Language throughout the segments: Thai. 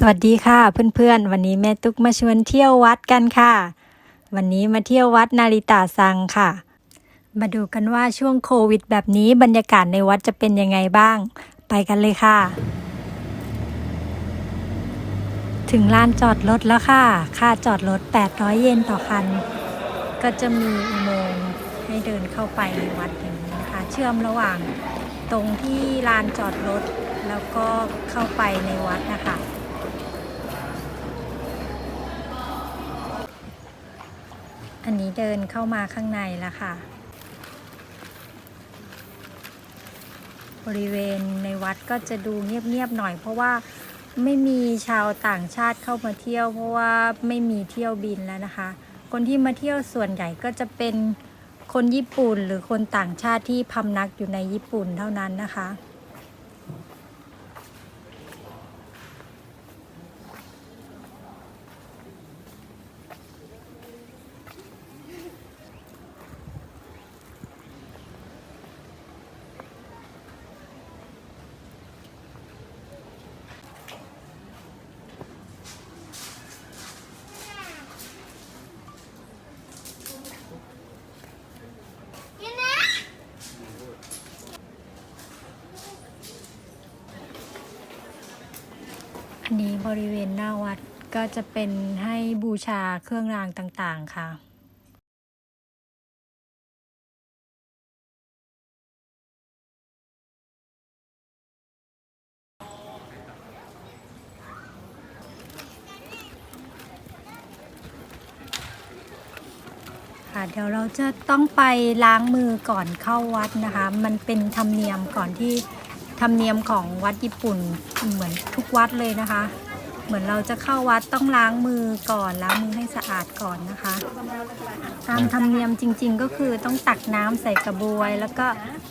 สวัสดีค่ะเพื่อนๆ วันนี้แม่ตุ๊กมาชวนเที่ยววัดกันค่ะ วันนี้มาเที่ยววัดนาริตาซังค่ะ มาดูกันว่าช่วงโควิด แบบนี้บรรยากาศในวัดจะเป็นยังไงบ้าง ไปกันเลยค่ะ ถึงลานจอดรถแล้วค่ะ ค่าจอดรถ 800 เยนต่อคัน ก็จะมีอุโมงค์ให้เดินเข้าไปในวัดอย่างนี้นะคะ เชื่อมระหว่างตรงที่ลานจอดรถ แล้วก็เข้าไปในวัดนะคะ อันนี้เดินเข้ามาข้างในแล้วค่ะ บริเวณในวัดก็จะดูเงียบๆหน่อย เพราะว่าไม่มีชาวต่างชาติเข้ามาเที่ยว เพราะว่าไม่มีเที่ยวบินแล้วนะคะ คนที่มาเที่ยวส่วนใหญ่ก็จะเป็นคนญี่ปุ่นหรือคนต่างชาติที่พำนักอยู่ในญี่ปุ่นเท่านั้นนะคะ นี้บริเวณหน้าวัดก็จะเป็นให้บูชาเครื่องรางต่างๆค่ะ ค่ะเดี๋ยวเราจะต้องไปล้างมือก่อนเข้าวัดนะคะ มันเป็นธรรมเนียมก่อนที่ ธรรมเนียมของวัดญี่ปุ่นเหมือนทุกวัดเลยนะคะ เหมือนเราจะเข้าวัดต้องล้างมือก่อนล้างมือให้สะอาดก่อนนะคะ ตามธรรมเนียมจริง ๆ ก็คือต้องตักน้ำใส่กระบวย แล้วก็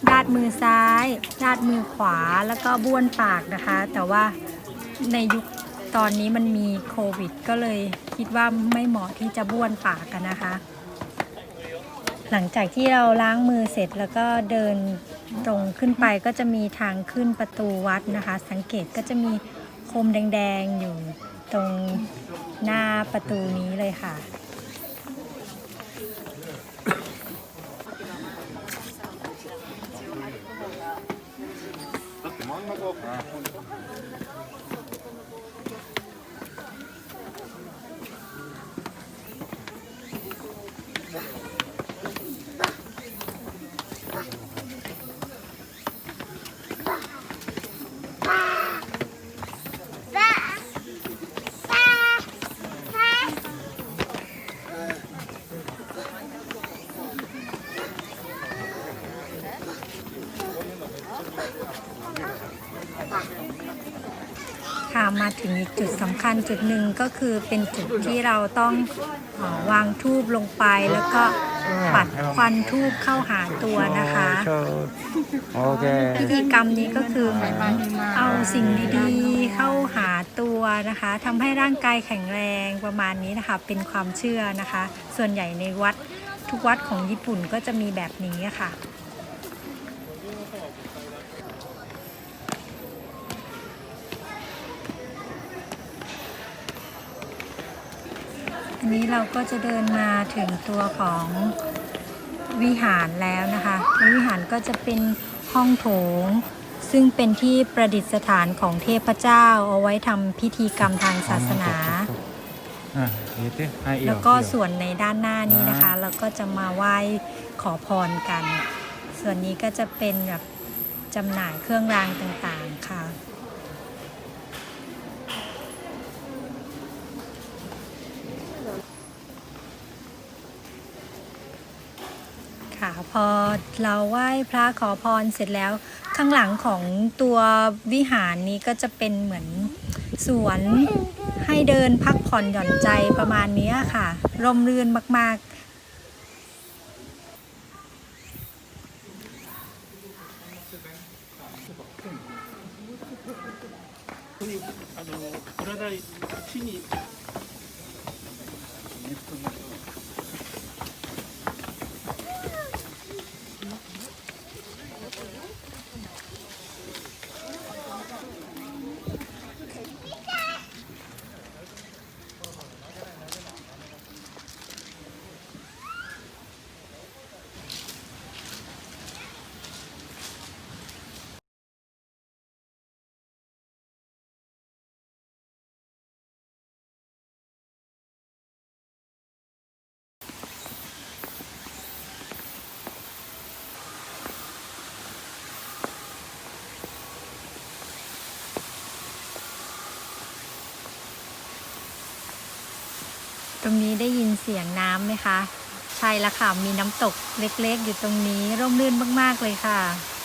ราดมือซ้ายราดมือขวาแล้วก็บ้วนปากนะคะ แต่ว่าในยุคตอนนี้มันมีโควิด ก็เลยคิดว่าไม่เหมาะที่จะบ้วนปากกันนะคะ หลังจากที่เราล้างมือเสร็จแล้วก็เดิน ตรงขึ้นไปก็จะมีทางขึ้นประตูวัดนะคะ สังเกตก็จะมีโคมแดงๆอยู่ตรงหน้าประตูนี้เลยค่ะค่ะ จุดสำคัญจุดหนึ่งก็คือเป็นจุดที่เราต้องเออวางทูบลงไปแล้วก็ปัดควันทูบเข้าหาตัวนะคะโอเคพิธีกรรมนี้ก็คือเหมือนเอาสิ่งดีๆเข้าหาตัวนะคะทำให้ร่างกายแข็งแรงประมาณนี้นะคะ เป็นความเชื่อนะคะ ส่วนใหญ่ในวัดทุกวัดของญี่ปุ่นก็จะมีแบบนี้ค่ะ นี้เราก็จะเดินมาถึงตัวของวิหารแล้วนะคะวิหารก็จะเป็นห้องโถง ซึ่งเป็นที่ประดิษฐานของเทพเจ้า เอาไว้ทำพิธีกรรมทางศาสนา แล้วก็ส่วนในด้านหน้านี้นะคะ เราก็จะมาไหว้ขอพรกัน ส่วนนี้ก็จะเป็นแบบจำหน่ายเครื่องรางต่างๆค่ะ ค่ะพอเราไหว้พระขอพรเสร็จแล้ว ข้างหลังของตัววิหารนี้ก็จะเป็นเหมือนสวนให้เดินพักผ่อนหย่อนใจประมาณเนี้ยค่ะ ร่มรื่นมาก ๆ あの占い地に รงนี้ได้ยินเสียงน้ำไหมคะ ใช่ละค่ะ มีน้ำตกเล็กๆ อยู่ตรงนี้ ร่มรื่นมากๆเลยค่ะ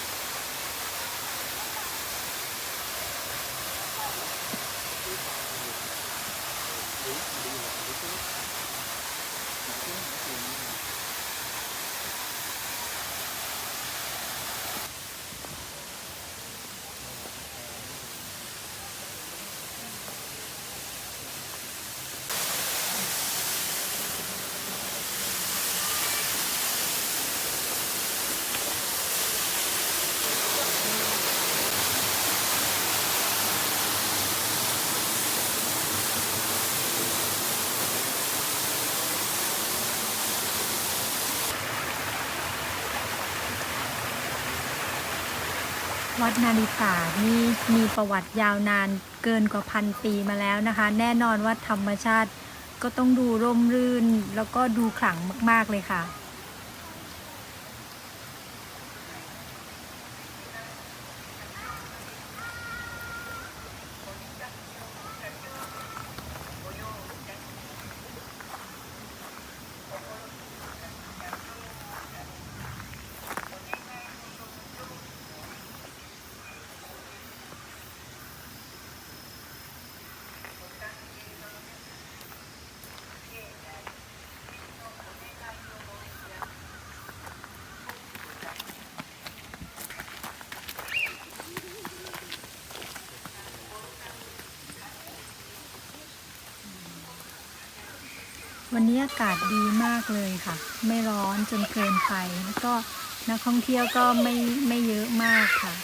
วัดนาฬิกานี่มีประวัติยาวนานเกินกว่าพันปีมาแล้วนะคะ แน่นอนว่าธรรมชาติก็ต้องดูร่มรื่น แล้วก็ดูขลังมาก ๆ เลยค่ะ วันนี้อากาศดีมากเลยค่ะ ไม่ร้อนจนเกินไปแล้วก็นักท่องเที่ยวก็ไม่ไม่เยอะมากค่ะ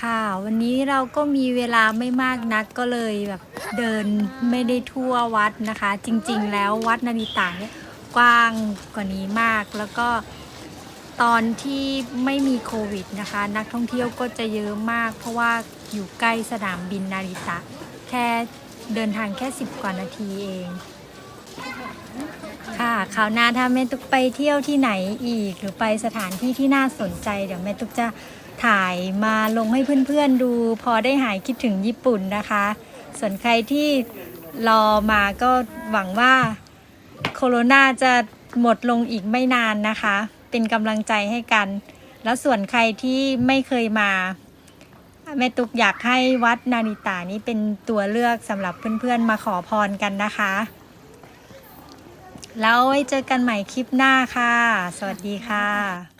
ค่ะ วันนี้เราก็มีเวลาไม่มากนักก็เลยแบบ เดินไม่ได้ทั่ววัดนะคะ จริงๆ แล้ววัดนาริตะเนี่ยกว้างกว่านี้มากแล้วก็ตอนที่ไม่มีโควิดนะคะ นักท่องเที่ยวก็จะเยอะมาก เพราะว่าอยู่ใกล้สนามบินนาริตะ แค่เดินทางแค่ 10 กว่านาทีเอง ค่ะคราวหน้าถ้าแม่ตุ๊กไปเที่ยวที่ไหนอีก หรือไปสถานที่ที่น่าสนใจ เดี๋ยวแม่ตุ๊กจะถ่ายมาลงให้เพื่อนๆดู พอได้หายคิดถึงญี่ปุ่นนะคะ ส่วนใครที่รอมาก็หวังว่าโคโรนาจะหมดลงอีกไม่นานนะคะ เป็นกำลังใจให้กัน แล้วส่วนใครที่ไม่เคยมาแม่ตุกอยากให้วัดนาริตานี้เป็นตัวเลือกสำหรับเพื่อนๆมาขอพรกันนะคะ แล้วไว้เจอกันใหม่คลิปหน้าค่ะ สวัสดีค่ะ